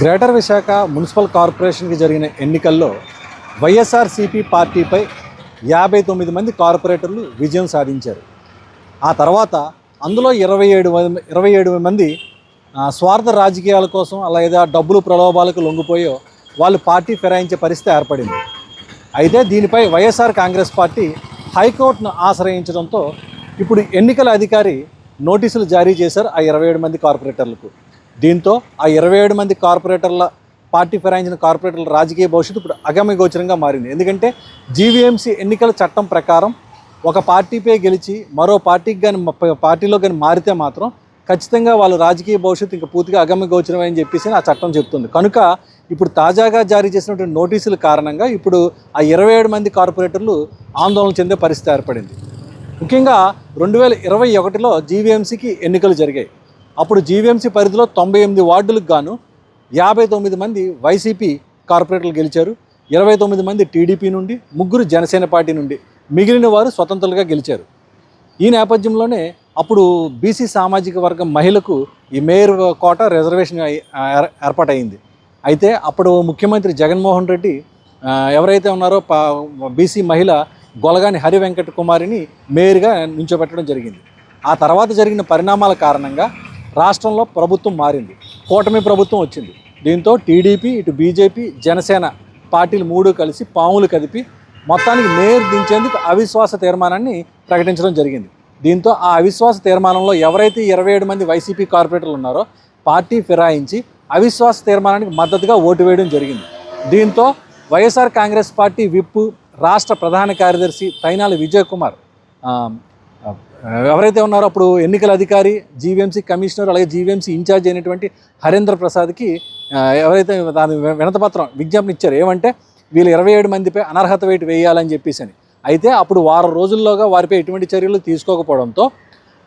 Greater Visakha municipal కార్పొరేషన్కి జరిగిన ఎన్నికల్లో వైఎస్ఆర్సీపీ పార్టీపై యాభై తొమ్మిది మంది కార్పొరేటర్లు విజయం సాధించారు. ఆ తర్వాత అందులో ఇరవై ఏడు ఇరవై ఏడు మంది స్వార్థ రాజకీయాల కోసం లేదా డబ్బులు ప్రలోభాలకు లొంగిపోయో వాళ్ళు పార్టీ ఫిరాయించే పరిస్థితి ఏర్పడింది. అయితే దీనిపై వైఎస్ఆర్ కాంగ్రెస్ పార్టీ హైకోర్టును ఆశ్రయించడంతో ఇప్పుడు ఎన్నికల అధికారి నోటీసులు జారీ చేశారు ఆ ఇరవై ఏడు మంది కార్పొరేటర్లకు. దీంతో ఆ ఇరవై ఏడు మంది కార్పొరేటర్ల పార్టీ ఫిరాయించిన కార్పొరేటర్ల రాజకీయ భవిష్యత్తు ఇప్పుడు అగమ్య గోచరంగా మారింది. ఎందుకంటే జీవీఎంసీ ఎన్నికల చట్టం ప్రకారం ఒక పార్టీపై గెలిచి మరో పార్టీకి కానీ పార్టీలో కానీ మారితే మాత్రం ఖచ్చితంగా వాళ్ళ రాజకీయ భవిష్యత్తు ఇంకా పూర్తిగా అగమ్య గోచరమే అని చెప్పేసి ఆ చట్టం చెప్తుంది. కనుక ఇప్పుడు తాజాగా జారీ చేసినటువంటి నోటీసుల కారణంగా ఇప్పుడు ఆ ఇరవై ఏడు మంది కార్పొరేటర్లు ఆందోళన చెందే పరిస్థితి ఏర్పడింది. ముఖ్యంగా రెండు వేల ఇరవై ఒకటిలో జీవీఎంసీకి ఎన్నికలు జరిగాయి. అప్పుడు జీవీఎంసీ పరిధిలో తొంభై ఎనిమిది వార్డులకు గాను యాభై తొమ్మిది మంది వైసీపీ కార్పొరేటర్లు గెలిచారు. ఇరవై తొమ్మిది మంది టీడీపీ నుండి ముగ్గురు జనసేన పార్టీ నుండి మిగిలిన వారు స్వతంత్రులుగా గెలిచారు. ఈ నేపథ్యంలోనే అప్పుడు బీసీ సామాజిక వర్గం మహిళకు ఈ మేయర్ కోట రిజర్వేషన్ ఏర్పాటైంది అయితే అప్పుడు ముఖ్యమంత్రి జగన్మోహన్ రెడ్డి ఎవరైతే ఉన్నారో పా బీసీ మహిళ గొలగాని హరి వెంకట కుమారిని మేయర్గా నించోబెట్టడం జరిగింది. ఆ తర్వాత జరిగిన పరిణామాల కారణంగా రాష్ట్రంలో ప్రభుత్వం మారింది. కూటమి ప్రభుత్వం వచ్చింది. దీంతో టీడీపీ ఇటు బీజేపీ జనసేన పార్టీలు మూడు కలిసి పాములు కదిపి మొత్తానికి మేయర్ దించేందుకు అవిశ్వాస తీర్మానాన్ని ప్రకటించడం జరిగింది. దీంతో ఆ అవిశ్వాస తీర్మానంలో ఎవరైతే ఇరవై ఏడు మంది వైసీపీ కార్పొరేటర్లు ఉన్నారో పార్టీ ఫిరాయించి అవిశ్వాస తీర్మానానికి మద్దతుగా ఓటు వేయడం జరిగింది. దీంతో వైఎస్ఆర్ కాంగ్రెస్ పార్టీ విప్ రాష్ట్ర ప్రధాన కార్యదర్శి తైనాల విజయ్ కుమార్ ఎవరైతే ఉన్నారో అప్పుడు ఎన్నికల అధికారి జీవీఎంసీ కమిషనర్ అలాగే జీవీఎంసీ ఇన్ఛార్జ్ అయినటువంటి హరేంద్ర ప్రసాద్కి ఎవరైతే దాని వినతపత్రం విజ్ఞప్తి ఇచ్చారు ఏమంటే వీళ్ళు ఇరవై ఏడు మందిపై అనర్హత వేటు వేయాలని చెప్పేసి అని. అయితే అప్పుడు వారం రోజుల్లోగా వారిపై ఎటువంటి చర్యలు తీసుకోకపోవడంతో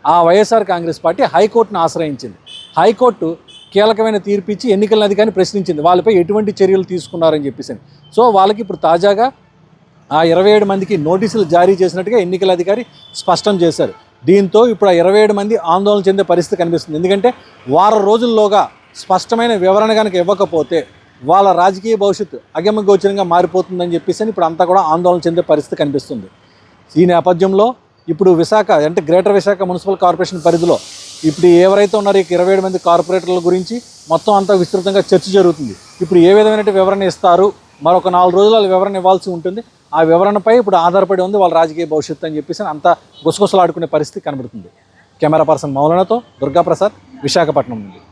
ఆ వైఎస్ఆర్ కాంగ్రెస్ పార్టీ హైకోర్టును ఆశ్రయించింది. హైకోర్టు కీలకమైన తీర్పు ఇచ్చి ఎన్నికల అధికారిని ప్రశ్నించింది. వాళ్ళపై ఎటువంటి చర్యలు తీసుకున్నారని చెప్పేసి అని. సో వాళ్ళకి ఇప్పుడు తాజాగా ఆ ఇరవై ఏడు మందికి నోటీసులు జారీ చేసినట్టుగా ఎన్నికల అధికారి స్పష్టం చేశారు. దీంతో ఇప్పుడు ఆ ఇరవై ఏడు మంది ఆందోళన చెందే పరిస్థితి కనిపిస్తుంది. ఎందుకంటే వారం రోజుల్లోగా స్పష్టమైన వివరణ కనుక ఇవ్వకపోతే వాళ్ళ రాజకీయ భవిష్యత్తు అగమగోచరంగా మారిపోతుందని చెప్పేసి అని ఇప్పుడు అంతా కూడా ఆందోళన చెందే పరిస్థితి కనిపిస్తుంది. ఈ నేపథ్యంలో ఇప్పుడు విశాఖ అంటే గ్రేటర్ విశాఖ మున్సిపల్ కార్పొరేషన్ పరిధిలో ఇప్పుడు ఎవరైతే ఉన్నారో ఈ ఇరవై ఏడు మంది కార్పొరేటర్ల గురించి మొత్తం అంతా విస్తృతంగా చర్చ జరుగుతుంది. ఇప్పుడు ఏ విధమైన వివరణ ఇస్తారు? మరొక నాలుగు రోజులు వాళ్ళు వివరణ ఇవ్వాల్సి ఉంటుంది. ఆ వివరణపై ఇప్పుడు ఆధారపడి ఉంది వాళ్ళ రాజకీయ భవిష్యత్తు అని చెప్పేసి అంత గుసగుసలాడుకునే పరిస్థితి కనబడుతుంది. కెమెరా పర్సన్ మౌలనతో దుర్గాప్రసాద్ విశాఖపట్నం నుండి.